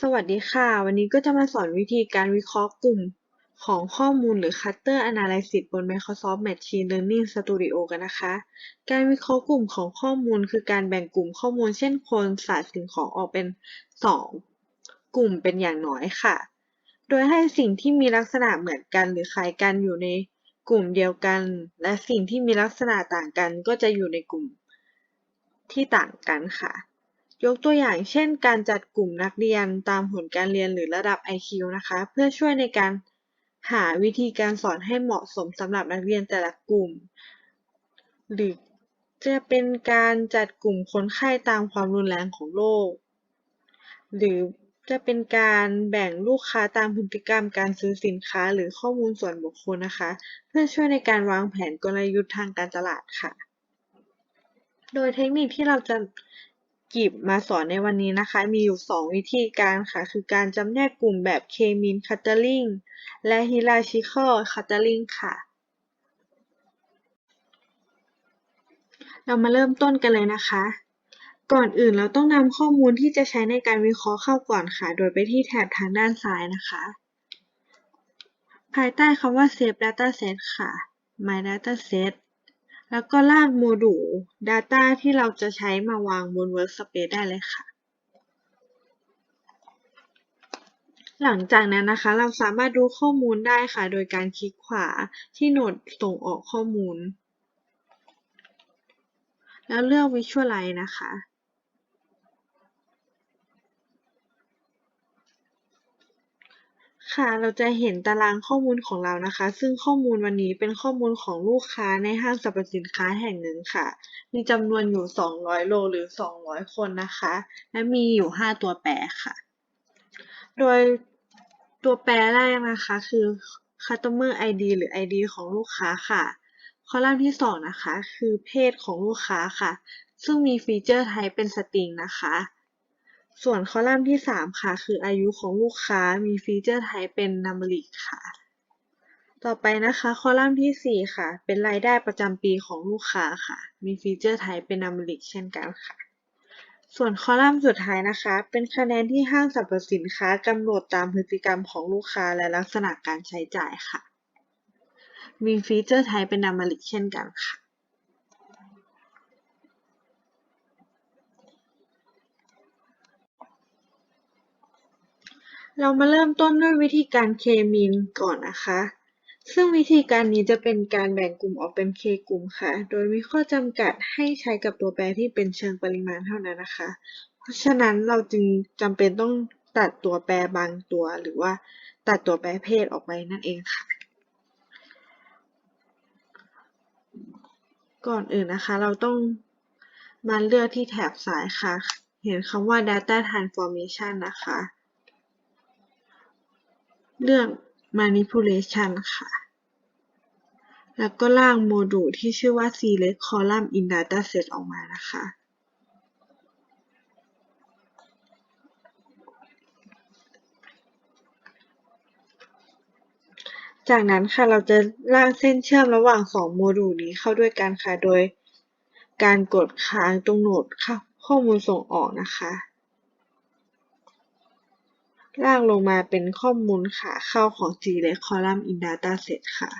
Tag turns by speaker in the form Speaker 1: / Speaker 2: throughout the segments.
Speaker 1: สวัสดีค่ะ วันนี้ก็จะมาสอนวิธีการวิเคราะห์กลุ่มของข้อมูลหรือ Cluster Analysis บน Microsoft Machine Learning Studio กันนะคะ การวิเคราะห์กลุ่มของข้อมูลคือการแบ่งกลุ่มข้อมูลเช่นคนสัตว์สิ่งของออกเป็น 2 กลุ่มเป็นอย่างน้อยค่ะ โดยให้สิ่งที่มีลักษณะเหมือนกันหรือคล้ายกันอยู่ในกลุ่มเดียวกัน และสิ่งที่มีลักษณะต่างกันก็จะอยู่ในกลุ่มที่ต่างกันค่ะ ยกตัวอย่างเช่น การจัดกลุ่มนักเรียนตามผลการเรียนหรือระดับ IQ นะคะ เพื่อช่วยในการหาวิธีการสอนให้เหมาะสมสำหรับนักเรียนแต่ละกลุ่ม หรือจะเป็นการจัดกลุ่มคนไข้ตามความรุนแรงของโรค หรือจะเป็นการแบ่งลูกค้าตามพฤติกรรมการซื้อสินค้าหรือข้อมูลส่วนบุคคลนะคะ เพื่อช่วยในการวางแผนกลยุทธ์ทางการตลาดค่ะ โดยเทคนิคที่เราจะ หยิบมาสอนในวันนี้นะคะ มีอยู่ 2 วิธีการค่ะ คือการจำแนกกลุ่มแบบ K-mean clustering และ hierarchical clustering ค่ะ เรามาเริ่มต้นกันเลยนะคะ ก่อนอื่นเราต้องนำข้อมูลที่จะใช้ในการวิเคราะห์เข้าก่อนค่ะ โดยไปที่แถบทางด้านซ้ายนะคะ ภายใต้คำว่า Save Dataset ค่ะ My Dataset แล้วก็ลากโมดูล Data ที่เราจะใช้มาวางบน Workspace ได้เลยค่ะ หลังจากนั้นนะคะ เราสามารถดูข้อมูลได้ค่ะ โดยการคลิกขวาที่โหนดส่งออกข้อมูล แล้วเลือก Visualize นะคะ ค่ะ เราจะเห็นตารางข้อมูลของเรานะคะ ซึ่งข้อมูลวันนี้เป็นข้อมูลของลูกค้าในห้างสรรพสินค้าแห่งหนึ่งค่ะ มีจำนวนอยู่ 200 โลหรือ 200 คนนะคะ และมีอยู่ 5 ตัวแปรค่ะ โดยตัวแปรแรกนะคะคือ Customer ID หรือ ID ของลูกค้าค่ะ คอลัมน์ที่ 2 นะคะ คือเพศของลูกค้าค่ะ ซึ่งมีฟีเจอร์ type เป็น string นะคะ ส่วนคอลัมน์ที่ 3 ค่ะ คืออายุของลูกค้ามีฟีเจอร์ type เป็น numeric ค่ะ ต่อไปนะคะคอลัมน์ที่ 4 ค่ะ เป็นรายได้ประจำปีของลูกค้าค่ะ มีฟีเจอร์ type เป็น numeric เช่นกันค่ะ ส่วนคอลัมน์สุดท้ายนะคะ เป็นคะแนนที่ห้างสรรพสินค้ากำหนดตามพฤติกรรมของลูกค้าและลักษณะการใช้จ่ายค่ะ มีฟีเจอร์ type เป็น numeric เช่นกันค่ะ เรามาเริ่มต้นด้วยวิธีการ K-mean ก่อนนะคะ ซึ่งวิธีการนี้จะเป็นการแบ่งกลุ่มออกเป็น K กลุ่มค่ะ โดยมีข้อจำกัดให้ใช้กับตัวแปรที่เป็นเชิงปริมาณเท่านั้นนะคะ เพราะฉะนั้นเราจึงจำเป็นต้องตัดตัวแปรบางตัว หรือว่าตัดตัวแปรเพศออกไปนั่นเองค่ะ ก่อนอื่นนะคะ เราต้องมาเลือกที่แถบซ้ายค่ะ เห็นคำว่า data transformation นะคะ เลือก manipulation ค่ะ แล้วก็ลากโมดูลที่ชื่อว่า select column in dataset ออกมานะคะจากนั้นค่ะเราจะลากเส้นเชื่อมระหว่าง2โมดูลนี้เข้าด้วยกันค่ะ โดยการกดค้างตรงโหนดข้อมูลส่งออกนะคะ ลากลงมาเป็นข้อมูลขาเข้าของ select column in dataset ค่ะ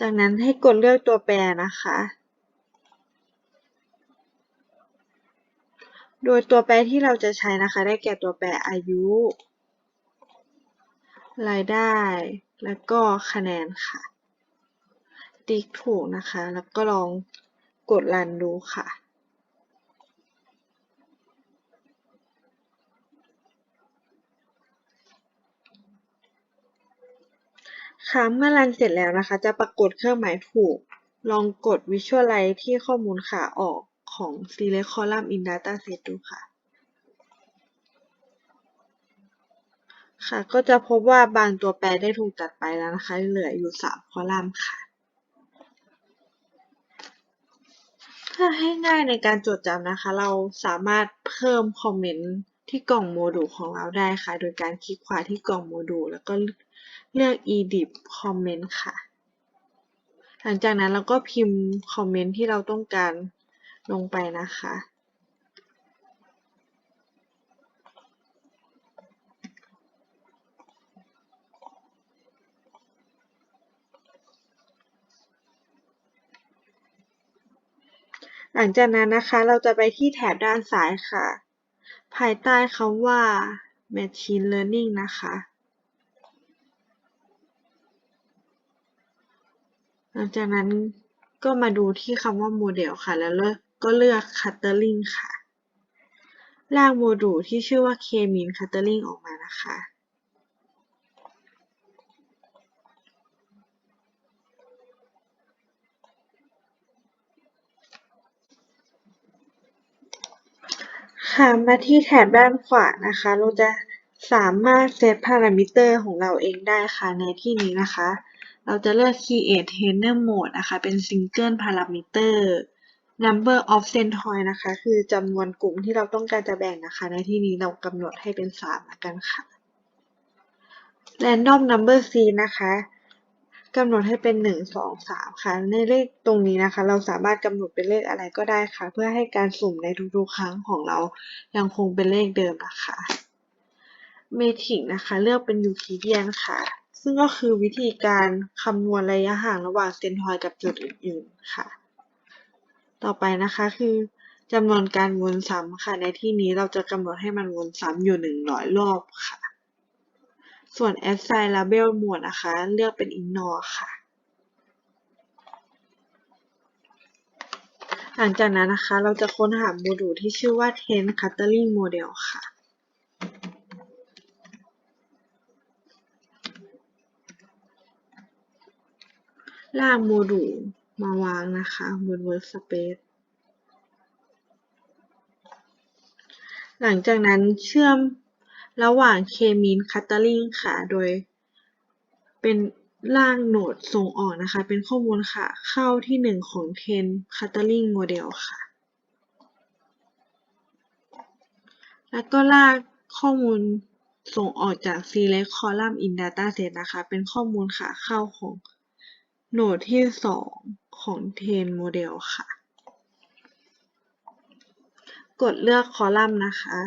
Speaker 1: จากนั้นให้กดเลือกตัวแปรนะคะ โดยตัวแปรที่เราจะใช้นะคะ ได้แก่ตัวแปรอายุ รายได้ แล้วก็คะแนนค่ะ ติ๊กถูกนะคะ แล้วก็ลองกดรันดูค่ะ ค่ะ เมื่อรันเสร็จแล้วนะคะ จะปรากฏเครื่องหมายถูก ลองกด Visualize ที่ข้อมูลขาออกของ Select Column in Dataset ดูค่ะ ค่ะ ก็จะพบว่าบางตัวแปรได้ถูกตัดไปแล้วนะคะ เหลืออยู่ 3 คอลัมน์ค่ะ เพื่อให้ง่ายในการจดจำนะคะ เราสามารถเพิ่มคอมเมนต์ที่กล่องโมดูลของเราได้ค่ะ โดยการคลิกขวาที่กล่องโมดูลแล้วก็ เลือก edit comment ค่ะ หลังจากนั้นเราก็พิมพ์คอมเมนต์ที่เราต้องการลงไปนะคะหลังจากนั้นนะคะ เราจะไปที่แถบด้านซ้ายค่ะ ภายใต้คำว่า machine learning นะคะ ลังจากนั้นก็มาดูที่คำว่าโมเดลค่ะ แล้วเลือกก็เลือก Clustering ค่ะ ลากโมดูลที่ชื่อว่า K-mean Clustering ออกมานะคะ ค่ะมาที่แถบด้านขวานะคะ เราจะสามารถเซตพารามิเตอร์ของเราเองได้ค่ะในที่นี้นะคะ เราจะเลือก create trainer mode นะคะ เป็น single parameter number of centroid นะคะ คือจำนวนกลุ่มที่เราต้องการจะแบ่งนะคะ ในที่นี้เรากำหนดให้เป็น 3 ละกันค่ะ random number seed นะคะกำหนดให้เป็น 1 2 3 ค่ะ ในเลขตรงนี้นะคะ เราสามารถกำหนดเป็นเลขอะไรก็ได้ค่ะ เพื่อให้การสุ่มในทุกๆครั้งของเรายังคงเป็นเลขเดิมนะคะเมทริกนะคะ เลือกเป็นยูคลิเดียนค่ะ ซึ่งก็คือวิธีการคำนวณระยะห่างระหว่างเซนทอยกับจุดอื่นๆค่ะ ต่อไปนะคะคือจำนวนการวนซ้ำค่ะ ในที่นี้เราจะกำหนดให้มันวนซ้ำอยู่100รอบค่ะ ส่วน assign label mode นะคะ เลือกเป็น ignore ค่ะหลังจากนั้นนะคะ เราจะค้นหาโมดูลที่ชื่อว่า t e n c u t t e r i n g model ค่ะ ลากโมดูลมาวางนะคะบน Workspace หลังจากนั้นเชื่อมระหว่าง K-mean Clustering ค่ะ โดยเป็นร่างโหนดส่งออกนะคะ เป็นข้อมูลค่ะ เข้าที่ 1 ของ Trend Clustering Model ค่ะ แล้วก็ลากข้อมูลส่งออกจาก Select Column in Dataset นะคะ เป็นข้อมูลขาเข้าของ โหนดที่2ของ Trend Model ค่ะ กดเลือกคอลัมน์นะคะ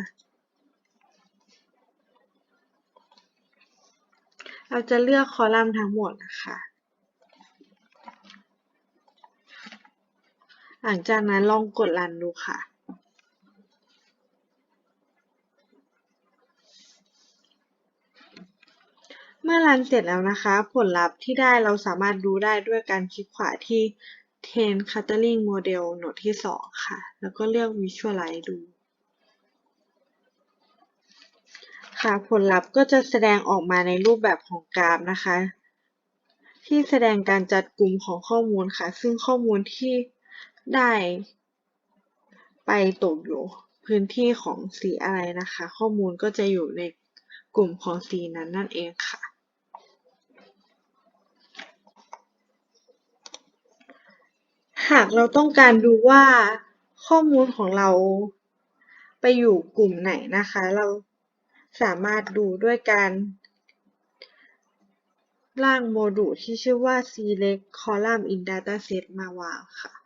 Speaker 1: เราจะเลือกคอลัมน์ทั้งหมดนะคะ หลังจากนั้นลองกดรันดูค่ะ เมื่อรันเสร็จแล้วนะคะ ผลลัพธ์ที่ได้เราสามารถดูได้ด้วยการคลิกขวาที่ Trend Clustering Model โหนดที่ 2 ค่ะ แล้วก็เลือก Visualize ดูค่ะผลลัพธ์ก็จะแสดงออกมาในรูปแบบของกราฟนะคะ ที่แสดงการจัดกลุ่มของข้อมูลค่ะ ซึ่งข้อมูลที่ได้ไปตกอยู่พื้นที่ของสีอะไรนะคะ ข้อมูลก็จะอยู่ในกลุ่มของสีนั้นนั่นเองค่ะ หากเราต้องการดูว่าข้อมูลของเราไปอยู่กลุ่มไหนนะคะ เราสามารถดูด้วยการร่างโมดูลที่ชื่อว่า select column in dataset มาวางค่ะ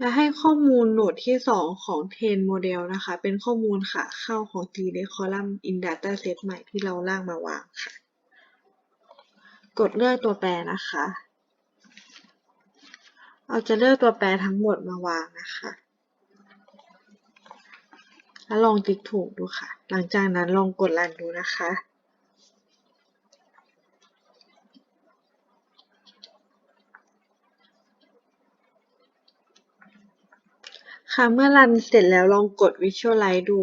Speaker 1: และให้ข้อมูลโหนดที่ 2 ของ Trend Model นะคะ เป็นข้อมูลขาเข้าของ select column in dataset ใหม่ที่เราร่างมาวางค่ะ กดเลือกตัวแปรนะคะ เราจะเลือกตัวแปรทั้งหมดมาวางนะคะแล้วลองติ๊กถูกดูค่ะ หลังจากนั้นลองกดรันดูนะคะ ค่ะ เมื่อรันเสร็จแล้วลองกด Visualize ดู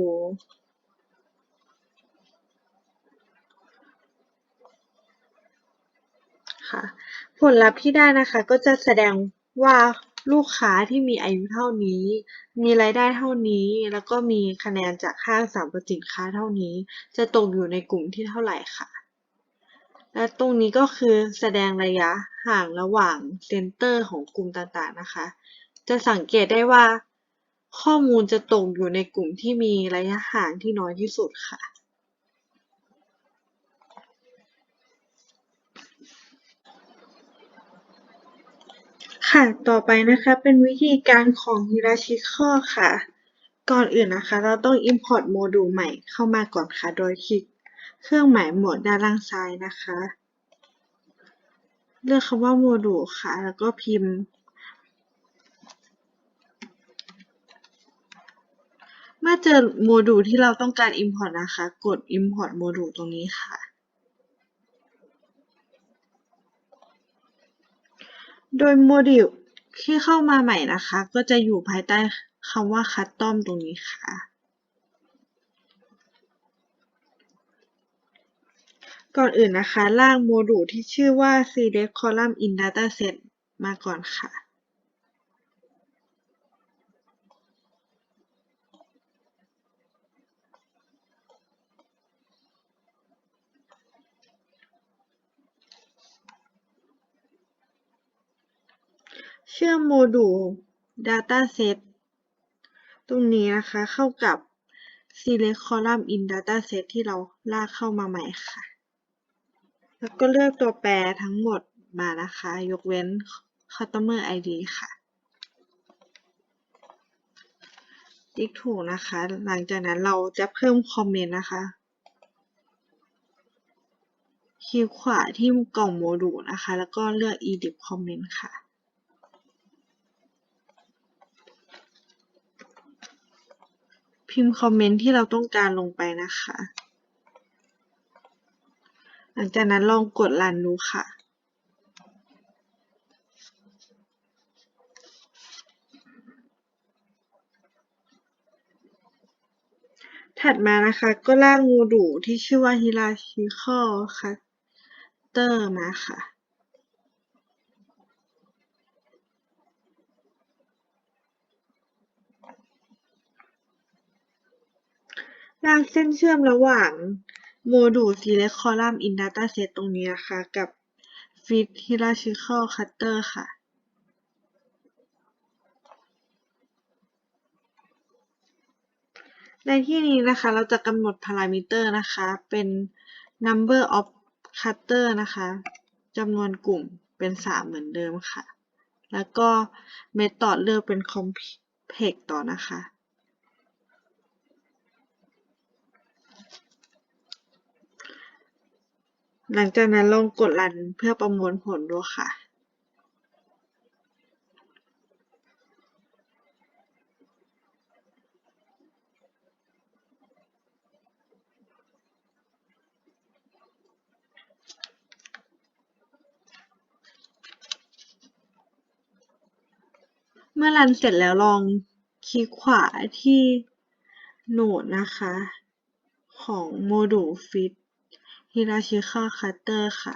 Speaker 1: ค่ะ ผลลัพธ์ที่ได้นะคะก็จะแสดงว่าลูกค้าที่มีอายุเท่านี้ มีรายได้เท่านี้ แล้วก็มีคะแนนจากห้างสรรพสินค้าเท่านี้ จะตกอยู่ในกลุ่มที่เท่าไหร่ค่ะ และตรงนี้ก็คือแสดงระยะห่างระหว่างเซนเตอร์ของกลุ่มต่างๆนะคะ จะสังเกตได้ว่า ข้อมูลจะตกอยู่ในกลุ่มที่มีระยะห่างที่น้อยที่สุดค่ะค่ะ ต่อไปนะคะเป็นวิธีการของ Hierarchical ค่ะ ก่อนอื่นนะคะ เราต้อง import โมดูลใหม่เข้ามาก่อนค่ะ โดยคลิกเครื่องหมายหมวดด้านล่างซ้ายนะคะ เลือกคำว่าโมดูลค่ะ แล้วก็พิมพ์ เมื่ อเจอโมดูลที่เราต้องการ import นะคะ กด import โมดูลตรงนี้ค่ะ โดยโมดูลที่เข้ามาใหม่นะคะ ก็จะอยู่ภายใต้คำว่า custom ตรงนี้ค่ะ ก่อนอื่นนะคะลากโมดูลที่ชื่อว่า select column in dataset มาก่อนค่ะ เชื่อมโมดูล dataset ตรงนี้นะคะ เข้ากับ select column in dataset ที่เราลากเข้ามาใหม่ค่ะ แล้วก็เลือกตัวแปรทั้งหมดมานะคะ ยกเว้น customer ID ค่ะ ติ๊กถูกนะคะ หลังจากนั้นเราจะเพิ่มคอมเมนต์นะคะ คลิกขวาที่กล่องโมดูลนะคะ แล้วก็เลือก edit comment ค่ะ พิมพ์คอมเมนต์ที่เราต้องการลงไปนะคะ หลังจากนั้นลองกดรันดูค่ะถัดมานะคะก็ลากโมดูที่ชื่อว่า hierarchical cluster มาค่ะ ลากเส้นเชื่อมระหว่างโมดูล select column in dataset ตรงนี้นะคะ กับ fit hierarchical cluster ค่ะ ในที่นี้นะคะเราจะกำหนดพารามิเตอร์นะคะ เป็น number of cluster นะคะจำนวนกลุ่มเป็น 3 เหมือนเดิมค่ะ แล้วก็ method เลือกเป็น complex ต่อนะคะ หลังจากนั้นลองกดรันเพื่อประมวลผลดูค่ะ เมื่อรันเสร็จแล้วลองคลิกขวาที่โหนดนะคะ ของโมดูล fit hierarchical cluster ค่ะ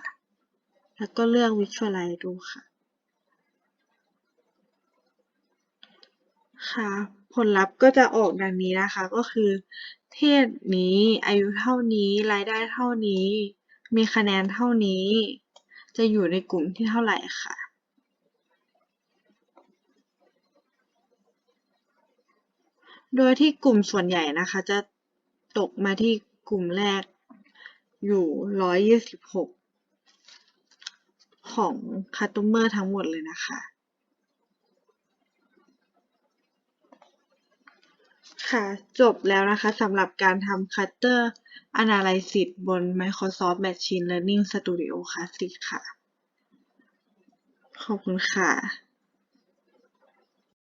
Speaker 1: แล้วก็เลือก visualize ดูค่ะ ค่ะ ผลลัพธ์ก็จะออกดังนี้นะคะ ก็คือ เพศนี้ อายุเท่านี้ รายได้เท่านี้ มีคะแนนเท่านี้ จะอยู่ในกลุ่มที่เท่าไหร่ค่ะโดยที่กลุ่มส่วนใหญ่นะคะ จะตกมาที่กลุ่มแรก อยู่126ของคัตเมอร์ทั้งหมดเลยนะคะ ค่ะ จบแล้วนะคะสำหรับการทำคัตเต Cutter Analysis บน Microsoft Machine Learning Studio Classic ค่ะ ขอบคุณค่ะ